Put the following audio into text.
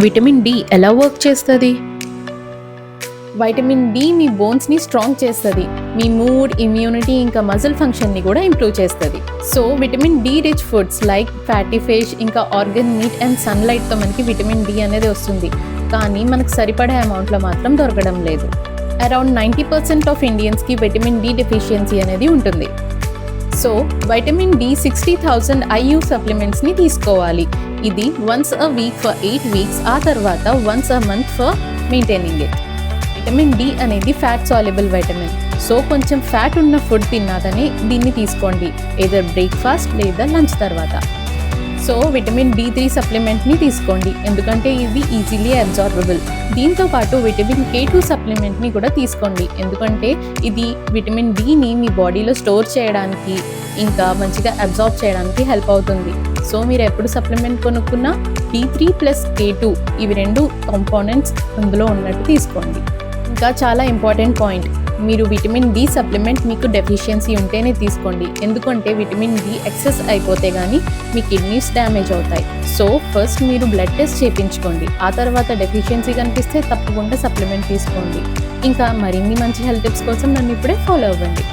Vitamin D ఎలా work చేస్తుంది? Vitamin D మీ బోన్స్ని స్ట్రాంగ్ చేస్తుంది. మీ మూడ్ ఇమ్యూనిటీ ఇంకా మజిల్ ఫంక్షన్ని కూడా ఇంప్రూవ్ చేస్తుంది. So vitamin D rich foods like fatty fish ఇంకా ఆర్గన్ మీట్ అండ్ సన్లైట్తో మనకి విటమిన్ డి అనేది వస్తుంది. కానీ మనకు సరిపడే అమౌంట్లో మాత్రం దొరకడం లేదు. అరౌండ్ నైంటీ పర్సెంట్ ఆఫ్ ఇండియన్స్కి విటమిన్ డి డెఫిషియన్సీ అనేది ఉంటుంది. So vitamin D sixty thousand IU సప్లిమెంట్స్ని తీసుకోవాలి. ఇది once a week for eight weeks ఆ తర్వాత once a month for maintaining it vitamin D అనేది ఫ్యాట్ సాల్యుబుల్ వైటమిన్ సో కొంచెం fat ఉన్న ఫుడ్ తిన్నాకనే దీన్ని తీసుకోండి. ఏదో బ్రేక్ఫాస్ట్ లేదా లంచ్ తర్వాత. సో విటమిన్ డి త్రీ సప్లిమెంట్ని తీసుకోండి. ఎందుకంటే ఇది ఈజీలీ అబ్జార్బబుల్ దీంతో పాటు విటమిన్ కే టూ సప్లిమెంట్ని కూడా తీసుకోండి. ఎందుకంటే ఇది విటమిన్ డిని మీ బాడీలో స్టోర్ చేయడానికి ఇంకా మంచిగా అబ్జార్బ్ చేయడానికి హెల్ప్ అవుతుంది. సో మీరు ఎప్పుడు సప్లిమెంట్ కొనుక్కున్నా D three plus K two ఇవి రెండు కాంపోనెంట్స్ అందులో ఉన్నట్టు తీసుకోండి. ఇంకా చాలా ఇంపార్టెంట్ పాయింట్. మీరు విటమిన్ డి సప్లిమెంట్ మీకు డెఫిషియన్సీ ఉంటేనే తీసుకోండి. ఎందుకంటే విటమిన్ డి ఎక్సెస్ అయిపోతే కానీ మీ కిడ్నీస్ డ్యామేజ్ అవుతాయి. సో ఫస్ట్ మీరు బ్లడ్ టెస్ట్ చేయించుకోండి ఆ తర్వాత డెఫిషియన్సీ కనిపిస్తే తప్పకుండా సప్లిమెంట్ తీసుకోండి. ఇంకా మరిన్ని మంచి హెల్త్ టిప్స్ కోసం నన్ను ఇప్పుడే ఫాలో అవ్వండి.